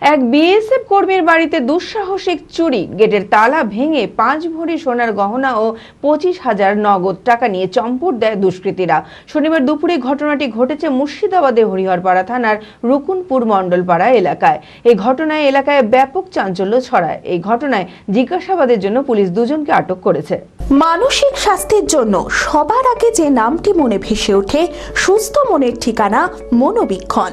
এক বিএসএফ কর্মীর বাড়িতে দুঃসাহসিক চুরি। গেটের তালা ভেঙে পাঁচ ভরি সোনার গহনা ও পঁচিশ হাজার নগদ টাকা নিয়ে চম্পট দেয় দুষ্কৃতীরা। শনিবার দুপুরে ঘটনাটি ঘটেছে মুর্শিদাবাদে হরিহরপাড়া থানার রুকুনপুর মণ্ডলপাড়া এলাকায়। এই ঘটনায় এলাকায় ব্যাপক চাঞ্চল্য ছড়ায়। এই ঘটনায় জিজ্ঞাসাবাদের জন্য পুলিশ দুজনকে আটক করেছে। মানসিক স্বাস্থ্যের জন্য সবার আগে যে নামটি মনে ভেসে ওঠে, সুস্থ মনের ঠিকানা মনোবীক্ষণ।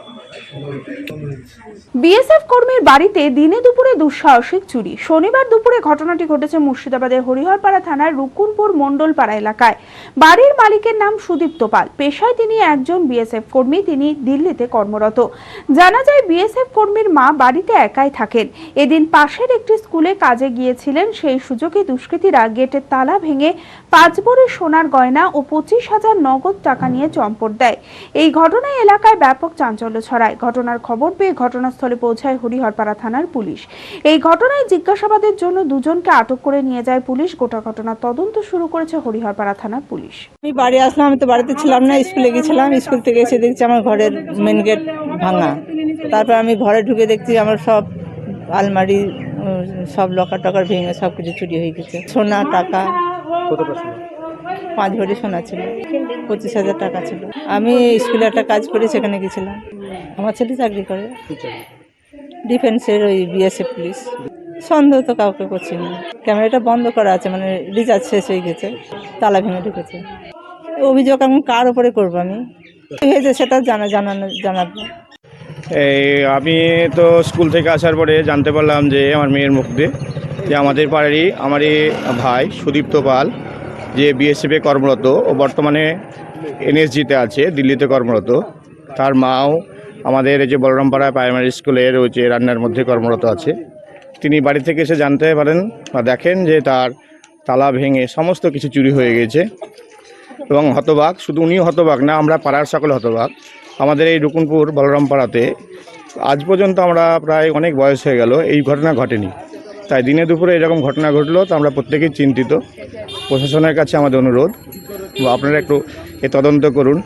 BSF কর্মীর বাড়িতে দিনে দুপুরে দুঃসাহসিক চুরি। শনিবার দুপুরে ঘটনাটি ঘটেছে মুর্শিদাবাদের হরিহরপাড়া থানার রুকুনপুর মণ্ডলপাড়া এলাকায়। বাড়ির মালিকের নাম সুদীপ্ত পাল। পেশায় তিনি একজন বিএসএফ কর্মী, তিনি দিল্লিতে কর্মরত। জানা যায়, বিএসএফ কর্মীর মা বাড়িতে একাই থাকেন। এদিন পাশের একটি স্কুলে কাজে গিয়েছিলেন। সেই সুযোগে দুষ্কৃতীরা গেটের তালা ভেঙে পাঁচ ভরি সোনার গয়না ও পঁচিশ হাজার নগদ টাকা নিয়ে চম্পট দেয়। এই ঘটনায় এলাকায় ব্যাপক চাঞ্চল্য ছড়ায়। ঘটনার খবর পেয়ে ঘটনাস্থলে পৌঁছায় হরিহরপাড়া থানার পুলিশ। এই ঘটনায় জিজ্ঞাসাবাদের জন্য দুজনকে আটক করে নিয়ে যায় পুলিশ। গোটা ঘটনার তদন্ত শুরু করেছে হরিহরপাড়া থানার পুলিশ। আমি বাড়ি আসলাম আমি তো বাড়িতে ছিলাম না স্কুলে গেছিলাম স্কুল থেকে এসে দেখছি আমার ঘরের মেন গেট ভাঙা। তারপর আমি ঘরে ঢুকে দেখছি আমার সব আলমারি সব লকার টকার ভেঙে সব কিছু চুরি হয়ে গেছে। সোনা টাকা। পাঁচ ভরি সোনা ছিল, পঁচিশ হাজার টাকা ছিল। আমি স্কুলে একটা কাজ করি, সেখানে গেছিলাম। আমার ছেলে চাকরি করে। ডিফেন্সের ওই বিএসএফ পুলিশ। সন্দেহ তো কাউকে করছি না। ক্যামেরাটা বন্ধ করা আছে মানে রিচার্জ শেষ হয়ে গেছে। তালা ভেঙে ঢুকেছে। অভিযোগ আমি কার উপরে করব আমি? হয়েছে সেটা জানা জানানো জানাব এই, আমি তো স্কুল থেকে আসার পরে জানতে পারলাম যে আমার মেয়ের মুখ দিয়ে, যে আমাদের পাড়ারই, আমারই ভাই সুদীপ্ত পাল যে বিএসএফে কর্মরত ও বর্তমানে এনএসজিতে আছে, দিল্লিতে কর্মরত। তার মাও আমাদের এই যে বলরামপাড়া প্রাইমারি স্কুলের ওই যে রান্নার মধ্যে কর্মরত আছে। তিনি বাড়ি থেকে এসে জানতে পারেন বা দেখেন যে তার তালা ভেঙে সমস্ত কিছু চুরি হয়ে গেছে এবং হতবাক, শুধু উনিও হতবাক না, আমরা পাড়ার সকলে হতবাক। আমাদের এই রুকুনপুর বলরাম পাড়াতে আজ পর্যন্ত আমরা প্রায় অনেক বয়স হয়ে গেল, এই ঘটনা ঘটেনি। তাই দিনে দুপুরে এরকম ঘটনা ঘটলো, তো আমরা প্রত্যেকেই চিন্তিত। প্রশাসনের কাছে আমাদের অনুরোধ। আপনারা একটু এ তদন্ত করুন,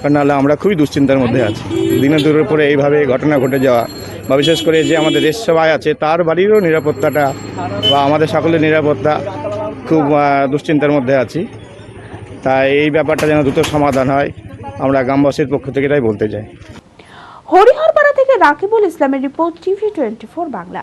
কারণ নাহলে আমরা খুবই দুশ্চিন্তার মধ্যে আছি। দিনে পরে এইভাবে ঘটনা ঘটে যাওয়া, বা বিশেষ করে যে আমাদের দেশ সেবায় আছে, তার বাড়িরও নিরাপত্তাটা, বা আমাদের সকলের নিরাপত্তা খুব দুশ্চিন্তার মধ্যে আছি। তাই এই ব্যাপারটা যেন দ্রুত সমাধান হয়, আমরা গ্রামবাসীর পক্ষ থেকে এটাই বলতে চাই। হরিহরপাড়া থেকে রাকিবুল ইসলামের রিপোর্ট টিভি টোয়েন্টি বাংলা।